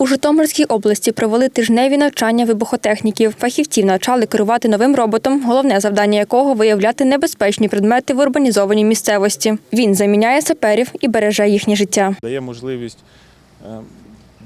У Житомирській області провели тижневі навчання вибухотехніків. Фахівців навчали керувати новим роботом, головне завдання якого виявляти небезпечні предмети в урбанізованій місцевості. Він заміняє саперів і береже їхнє життя. дає можливість е,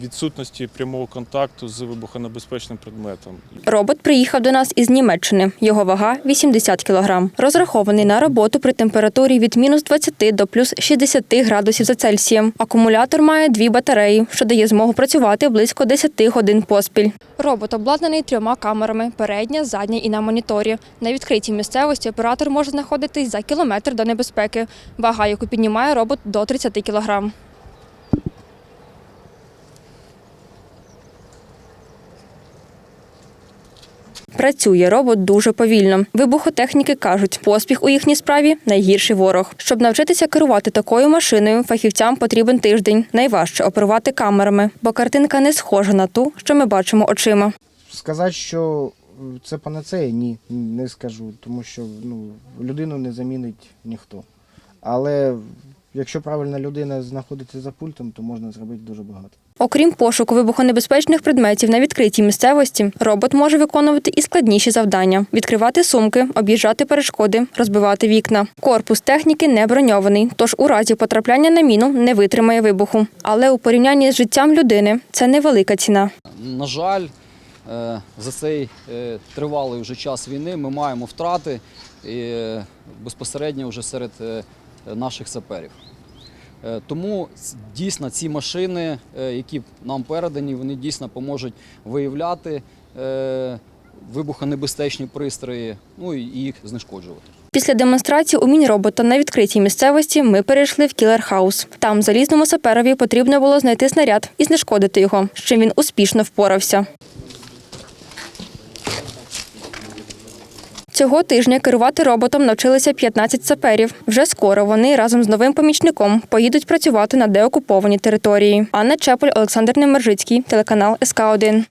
відсутності прямого контакту з вибухонебезпечним предметом. Робот приїхав до нас із Німеччини. Його вага 80 кг. Розрахований на роботу при температурі від мінус 20 до плюс 60 градусів за Цельсієм. Акумулятор має дві батареї, що дає змогу працювати близько 10 годин поспіль. Робот обладнаний трьома камерами: передня, задня і на моніторі. На відкритій місцевості оператор може знаходитись за кілометр до небезпеки. Вага, яку піднімає робот до 30 кг. Працює робот дуже повільно. Вибухотехніки кажуть, поспіх у їхній справі найгірший ворог. Щоб навчитися керувати такою машиною, фахівцям потрібен тиждень. Найважче оперувати камерами, бо картинка не схожа на ту, що ми бачимо очима. Сказати, що це панацея, ні, не скажу, тому що ну, людину не замінить ніхто. Але якщо правильна людина знаходиться за пультом, то можна зробити дуже багато. Окрім пошуку вибухонебезпечних предметів на відкритій місцевості, робот може виконувати і складніші завдання: відкривати сумки, об'їжджати перешкоди, розбивати вікна. Корпус техніки не броньований, тож у разі потрапляння на міну не витримає вибуху. Але у порівнянні з життям людини це невелика ціна. На жаль, е, за цей е, тривалий вже час війни ми маємо втрати е, безпосередньо вже серед наших саперів. Е, Тому дійсно ці машини, е, які нам передані, вони дійсно поможуть виявляти е, вибухонебезпечні пристрої, ну і їх знешкоджувати. Після демонстрації умінь робота на відкритій місцевості ми перейшли в кілер-хаус. Там залізному саперові потрібно було знайти снаряд і знешкодити його, з чим він успішно впорався. Цього тижня керувати роботом навчилися 15 саперів. Вже скоро вони разом з новим помічником поїдуть працювати на деокупованій території. Анна Чеполь, Олександр Немержицький, телеканал СК 1